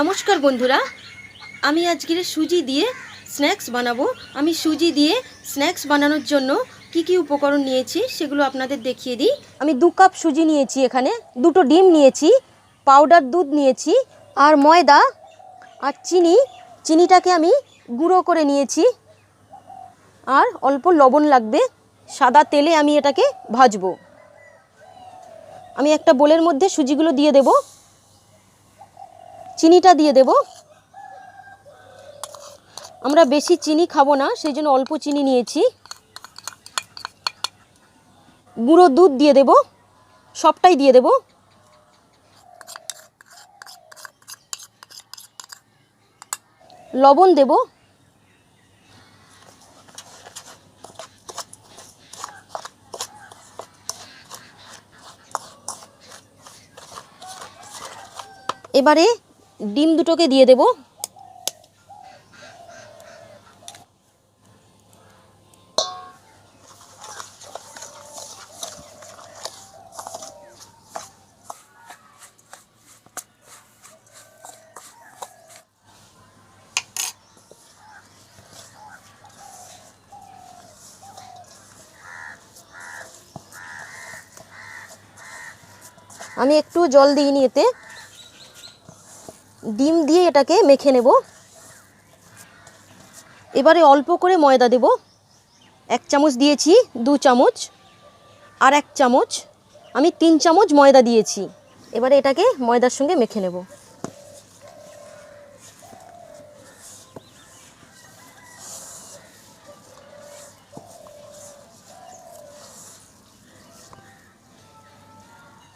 নমস্কার বন্ধুরা, আমি আজকের সুজি দিয়ে স্ন্যাক্স বানাবো। আমি সুজি দিয়ে স্ন্যাক্স বানানোর জন্য কি কি উপকরণ নিয়েছি সেগুলো আপনাদের দেখিয়ে দিই। আমি দু কাপ সুজি নিয়েছি এখানে, দুটো ডিম নিয়েছি, পাউডার দুধ নিয়েছি, আর ময়দা আর চিনি। চিনিটাকে আমি গুঁড়ো করে নিয়েছি, আর অল্প লবণ লাগবে। সাদা তেলে আমি এটাকে ভাজবো। আমি একটা বোলের মধ্যে সুজিগুলো দিয়ে দেবো। চিনিটা দিয়ে দেব। আমরা বেশি চিনি খাব না, সেই জন্য অল্প চিনি নিয়েছি। গুঁড়ো দুধ দিয়ে দেব, সবটাই দিয়ে দেব। লবণ দেব। এবারে ডিম দুটোকে দিয়ে দেব। আমি একটু জল দিইনি এতে। ডিম দিয়ে এটাকে মেখে নেব। এবারে অল্প করে ময়দা দেব। এক চামচ দিয়েছি, দু চামচ আর এক চামচ। আমি তিন চামচ ময়দা দিয়েছি। এবারে এটাকে ময়দার সঙ্গে মেখে নেব।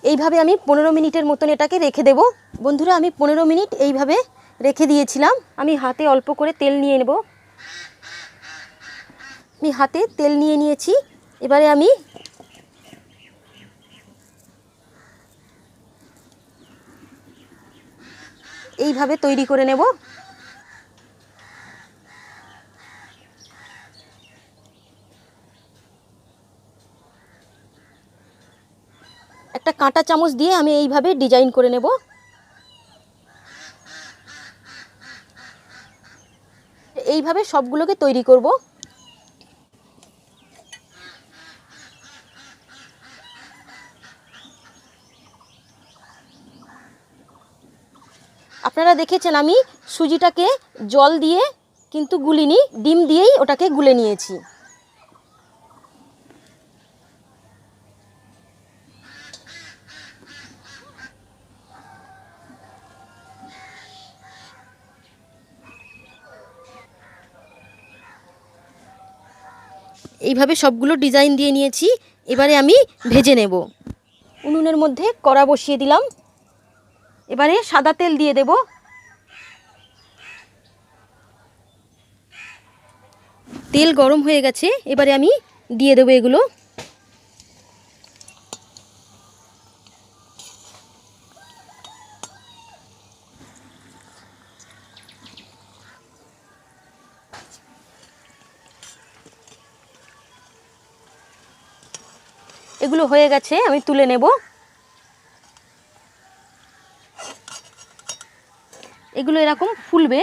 এইভাবে আমি পনেরো মিনিটের মতন এটাকে রেখে দেব। বন্ধুরা, আমি পনেরো মিনিট এইভাবে রেখে দিয়েছিলাম। আমি হাতে অল্প করে তেল নিয়ে নেব। আমি হাতে তেল নিয়ে নিয়েছি। এবারে আমি এইভাবে তৈরি করে নেব। একটা কাঁটা চামচ দিয়ে আমি এইভাবে ডিজাইন করে নেব। এইভাবে সবগুলোকে তৈরি করব। আপনারা দেখেছেন আমি সুজিটাকে জল দিয়ে, কিন্তু গুলিনি, ডিম দিয়েই ওটাকে গুলে নিয়েছি। এইভাবে সবগুলো ডিজাইন দিয়ে নিয়েছি, এবারে আমি ভেজে নেব। উনুনের মধ্যে কড়া বসিয়ে দিলাম। এবারে সাদা তেল দিয়ে দেব। তেল গরম হয়ে গেছে, এবারে আমি দিয়ে দেবো এগুলো। এগুলো হয়ে গেছে, আমি তুলে নেব। এগুলো এরকম ফুলবে।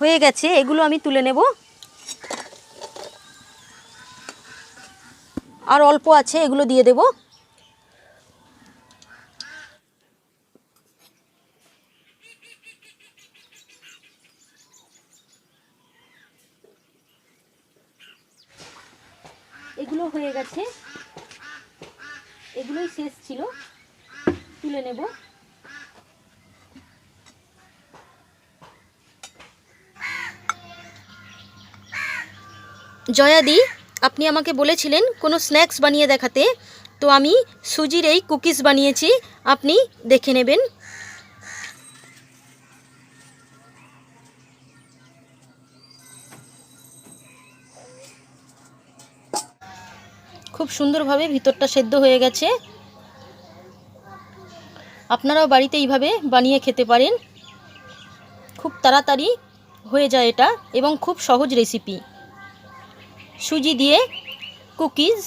হয়ে গেছে, এগুলো আমি তুলে নেব। আর অল্প আছে, এগুলো দিয়ে দেবো। এগুলো হয়ে গেছে। এগুলোই শেষ ছিল। তুলে নেব। জয়াদি আপনি আমাকে বলেছিলেন কোনো স্ন্যাক্স বানিয়ে দেখাতে। তো আমি সুজির এই কুকিজ বানিয়েছি। আপনি দেখে নেবেন। খুব সুন্দরভাবে ভিতরটা সেদ্ধ হয়ে গেছে। আপনারাও বাড়িতে এইভাবে বানিয়ে খেতে পারেন। খুব তাড়াতাড়ি হয়ে যায় এটা এবং খুব সহজ রেসিপি সুজি দিয়ে কুকিজ